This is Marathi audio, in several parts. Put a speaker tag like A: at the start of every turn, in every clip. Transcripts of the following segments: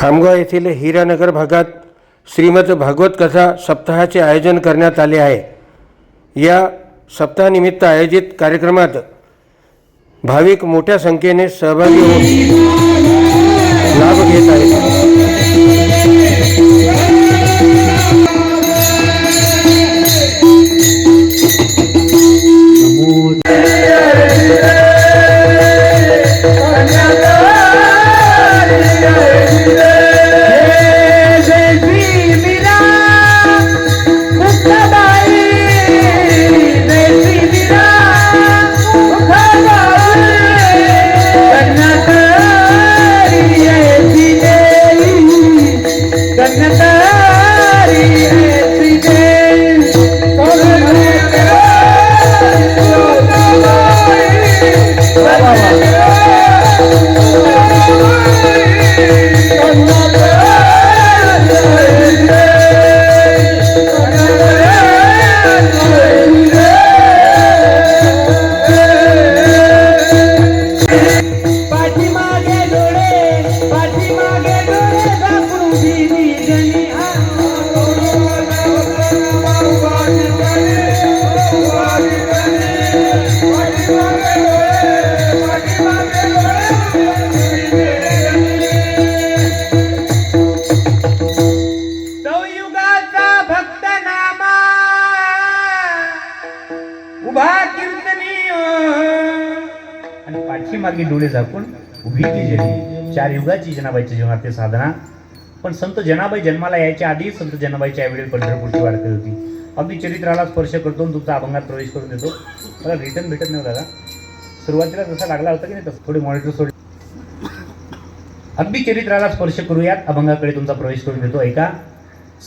A: खामगाव येथील हिरानगर भागात श्रीमद भागवत कथा सप्ताहाचे आयोजन करण्यात आले आहे. या सप्ताहानिमित्त आयोजित कार्यक्रमात भाविक मोठ्या संख्येने सहभागी होऊन लाभ घेत आहेत.
B: पाठीमागे मागे डोळे झाकून उभी
C: ती जनी चार युगाची जनाबाईच्या जीवनात साधना. पण संत जनाबाई जन्माला यायच्या आधी संत जनाबाईच्या यावेळी पंढरपूरची वारकरी होती. अगदी चरित्राला स्पर्श करतो आणि तुमचा अभंगात प्रवेश करून देतो. मला रिटर्न भेटत नाही दादा. सुरुवातीला जसा लागला होता की नाही तसं थोडे मॉनिटर सोड. अगदी चरित्राला स्पर्श करूयात. अभंगाकडे तुमचा प्रवेश करून देतो. ऐका.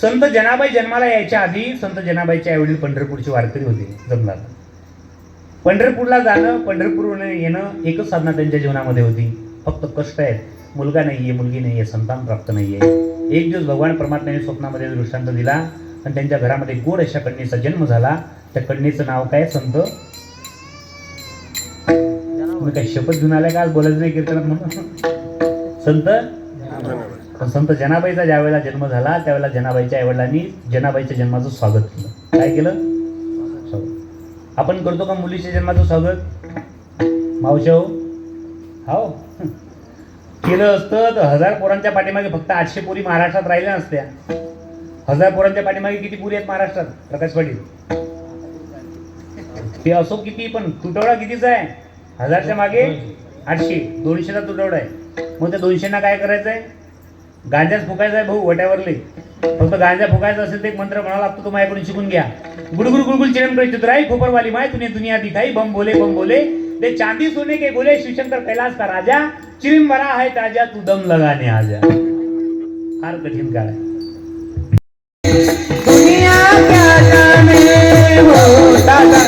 C: संत जनाबाई जन्माला यायच्या आधी संत जनाबाईच्या यावेळी पंढरपूरची वारकरी होती. जमला पंढरपूरला जाणं पंढरपूरने येणं एकच साधना त्यांच्या जीवनामध्ये होती. फक्त कष्ट आहेत. मुलगा नाहीये मुलगी नाहीये संतान प्राप्त नाहीये. एक दिवस भगवान परमात्म्याने स्वप्नामध्ये दृष्टांत दिला आणि त्यांच्या घरामध्ये गोड अशा कन्येचा जन्म झाला. त्या कन्येचं नाव काय संत? मी काय शपथ घेऊन आलाय का? आज बोलायचं नाही कीर्तनात म्हणून? संत? पण संत जनाबाईचा ज्या वेळेला जन्म झाला त्यावेळेला जनाबाईच्या आईवडिलांनी जनाबाईच्या जन्माचं स्वागत केलं. काय केलं? आपण करतो का मुलीच्या जन्माचं स्वागत? मावशा हो. हो. केलं असतं तर हजार पोरांच्या पाठीमागे फक्त आठशे पोरी महाराष्ट्रात राहिल्या नसत्या. हजार पोरांच्या पाठीमागे किती पुरी आहेत महाराष्ट्रात? प्रकाश पाटील. ते असो किती पण तुटवडा कितीचा आहे? हजारच्या मागे आठशे. दोनशेचा तुटवडा आहे. मग त्या दोनशेना काय करायचं आहे गांजाच फुकायचा आहे भाऊ वट्यावरले फक्त गांजा फुकायचा असेल तर एक मंत्र म्हणावा लागतो तुम्हाला माझ्याकडून शिकून घ्या. गुडगुड गुडगुड चिरम करे चित्राई खोपरवाली माय तुने दुनिया दिखाई बम बोले बम बोले. ते चांदी सोने के बोले शिवशंकर कैलास का राजा. चिरिम बरा है ताजा तू दम लगाने आजा. फार कठीण काळ आहे.
B: दुनिया क्या जाने हो दादा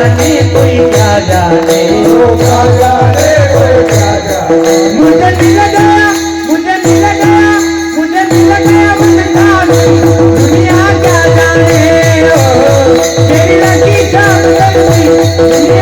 B: जाने कोई क्या जाने ओ क्या जाने कोई क्या जाने मुझे मिल गया मुझे मिल गया मुझे मिल गया मुझे जाने दुनिया क्या जाने ओ तेरी लगी जाने कोई